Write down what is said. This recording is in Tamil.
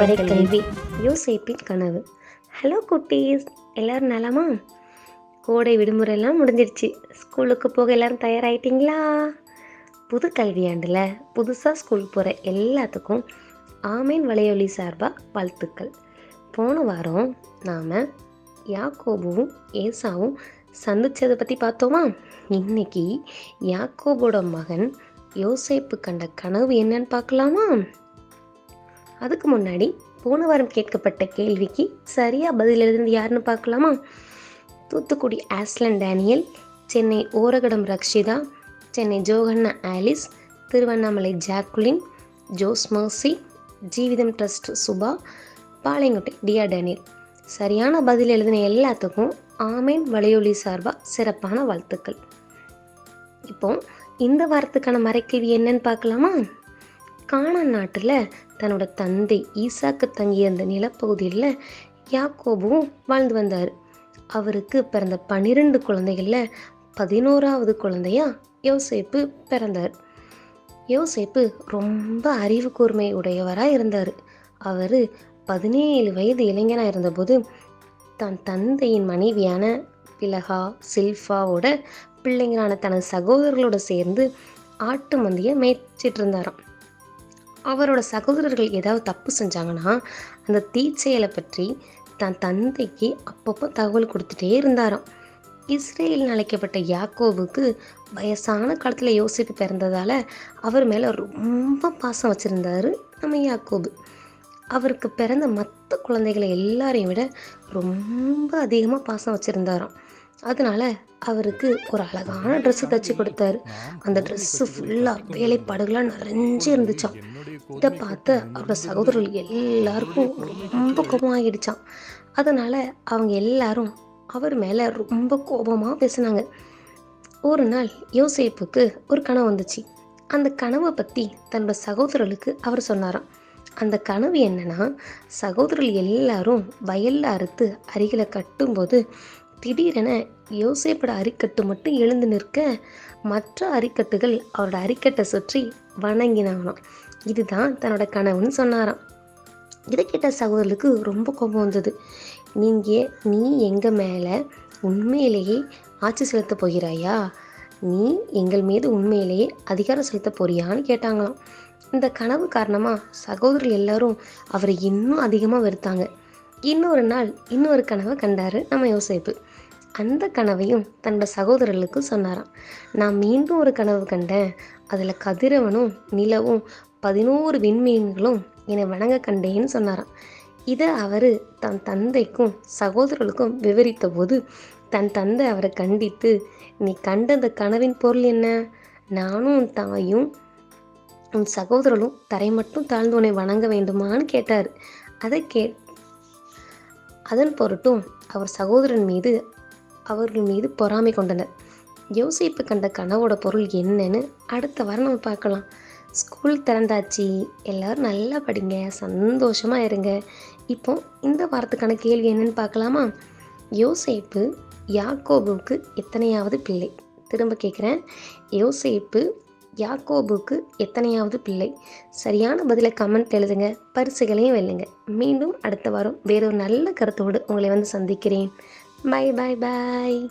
மறைக்கல்வி யோசேப்பின் கனவு. ஹலோ குட்டீஸ் எல்லாரும் நலமா? கோடை விடுமுறையெல்லாம் முடிஞ்சிருச்சு. ஸ்கூலுக்கு போக எல்லாரும் தயாராகிட்டீங்களா புது கல்வியாண்டில் புதுசாக ஸ்கூல் போகிற எல்லாத்துக்கும் ஆமேன் வலையொலி சார்பாக வாழ்த்துக்கள். போன வாரம் நாம் யாக்கோபுவும் ஏசாவும் சந்திச்சதை பற்றி பார்த்தோமா? இன்னைக்கு யாக்கோபோட மகன் யோசேப்பு கண்ட கனவு என்னன்னு பார்க்கலாமா? அதுக்கு முன்னாடி போன வாரம் கேட்கப்பட்ட கேள்விக்கு சரியாக பதில் எழுதுனது யாருன்னு பார்க்கலாமா? Thoothukudi Aslan Daniel Chennai Oragadam Rakshitha Chennai Johanna Alice Tiruvannamalai Jacqueline Jose Mercy Jeevitham trust Subha Palayamkottai Tia Daniel. சரியான பதில் எழுதின எல்லாத்துக்கும் ஆமேன் வலையொலி சார்பாக சிறப்பான வாழ்த்துக்கள். இப்போ இந்த வாரத்துக்கான மறைக்கேள்வி என்னன்னு பார்க்கலாமா? கானான் நாட்டில் தன்னோட தந்தை ஈசாக்கு தங்கிய அந்த நிலப்பகுதியில் யாக்கோபும் வாழ்ந்து வந்தார். அவருக்கு பிறந்த பன்னிரெண்டு குழந்தைகளில் பதினோராவது குழந்தையா யோசேப்பு பிறந்தார். யோசேப்பு ரொம்ப அறிவு கூர்மை உடையவராக இருந்தார். அவர் பதினேழு வயது இளைஞனாக இருந்தபோது தன் தந்தையின் மனைவியான பிலகா சில்ஃபாவோட பிள்ளைங்களான தனது சகோதரர்களோட சேர்ந்து ஆட்டு மந்தியை மேய்ச்சிட்டு இருந்தாராம் அவரோட சகோதரர்கள் ஏதாவது தப்பு செஞ்சாங்கன்னா அந்த தீச்செயலை பற்றி தன் தந்தைக்கு அப்பப்போ தகவல் கொடுத்துட்டே இருந்தாராம். இஸ்ரேல் அழைக்கப்பட்ட யாக்கோவுக்கு வயசான காலத்தில் யோசிப்பு பிறந்ததால் அவர் மேலே ரொம்ப பாசம் வச்சுருந்தாரு நம்ம யாக்கோபு. அவருக்கு பிறந்த மற்ற குழந்தைகளை எல்லாரையும் விட ரொம்ப அதிகமாக பாசம் வச்சுருந்தாராம். அதனால் அவருக்கு ஒரு அழகான ட்ரெஸ்ஸு தச்சு கொடுத்தாரு. அந்த ட்ரெஸ்ஸு ஃபுல்லாக வேலைப்பாடுகளாக நிறைஞ்சு இருந்துச்சாம். இதை பார்த்து அவரோட சகோதரர்கள் எல்லாருக்கும் ரொம்ப கோபமாகிடுச்சான் அதனால் அவங்க எல்லாரும் அவர் மேலே ரொம்ப கோபமாக பேசினாங்க. ஒரு நாள் யோசேப்புக்கு ஒரு கனவு வந்துச்சு. அந்த கனவை பற்றி தன்னோட சகோதரர்களுக்கு அவர் சொன்னாராம். அந்த கனவு என்னன்னா சகோதரர்கள் எல்லாரும் வயல்ல அறுத்து அரிகளை கட்டும்போது திடீரென யோசேப்போட அரிக்கட்டு மட்டும் எழுந்து நிற்க மற்ற அரிக்கட்டுகள் அவரோட அரிக்கட்டை சுற்றி வணங்கினாங்களாம். இதுதான் தன்னோட கனவுன்னு சொன்னாராம். இதை கேட்ட சகோதரர்களுக்கு ரொம்ப கோபம் வந்தது. நீங்கள் நீ எங்கள் மேலே உண்மையிலேயே ஆட்சி செலுத்த போகிறாயா? நீ எங்கள் மீது உண்மையிலேயே அதிகாரம் செலுத்த போறியான்னு கேட்டாங்களாம். இந்த கனவு காரணமாக சகோதரர்கள் எல்லாரும் அவரை இன்னும் அதிகமாக வெறுத்தாங்க. இன்னொரு நாள் இன்னொரு கனவை கண்டாரு நம்ம யோசிப்பு. அந்த கனவையும் தன்னோட சகோதரர்களுக்கு சொன்னாராம். நான் மீண்டும் ஒரு கனவு கண்டேன். அதில் கதிரவனும் நிலவும் பதினோரு விண்மீன்களும் என்னை வணங்க கண்டேன்னு சொன்னாராம். இதை அவர் தன் தந்தைக்கும் சகோதரர்களுக்கும் விவரித்த போது தன் தந்தை அவரை கண்டித்து நீ கண்ட அந்த கனவின் பொருள் என்ன? நானும் உன் தாயும் உன் சகோதரரும் தரை மட்டும் தாழ்ந்து உன்னை வணங்க வேண்டுமான்னு கேட்டார். அதை கே அதன் பொருட்டும் அவர் சகோதரன் மீது அவர்கள் மீது பொறாமை கொண்டனர். யோசிப்பு கண்ட கனவோட பொருள் என்னன்னு அடுத்த வாரம் நம்ம பார்க்கலாம். ஸ்கூல் திறந்தாச்சு. எல்லோரும் நல்லா படிங்க. சந்தோஷமாக இருங்க. இப்போ இந்த வாரத்துக்கான கேள்வி என்னன்னு பார்க்கலாமா? யோசேப்பு யாக்கோபுக்கு எத்தனையாவது பிள்ளை? திரும்ப கேட்குறேன் யோசேப்பு யாக்கோபுக்கு எத்தனையாவது பிள்ளை? சரியான பதிலை கமெண்ட் எழுதுங்க. பரிசுகளையும் வெல்லுங்க. மீண்டும் அடுத்த வாரம் வேறொரு நல்ல கருத்தோடு உங்களை வந்து சந்திக்கிறேன். By bye bye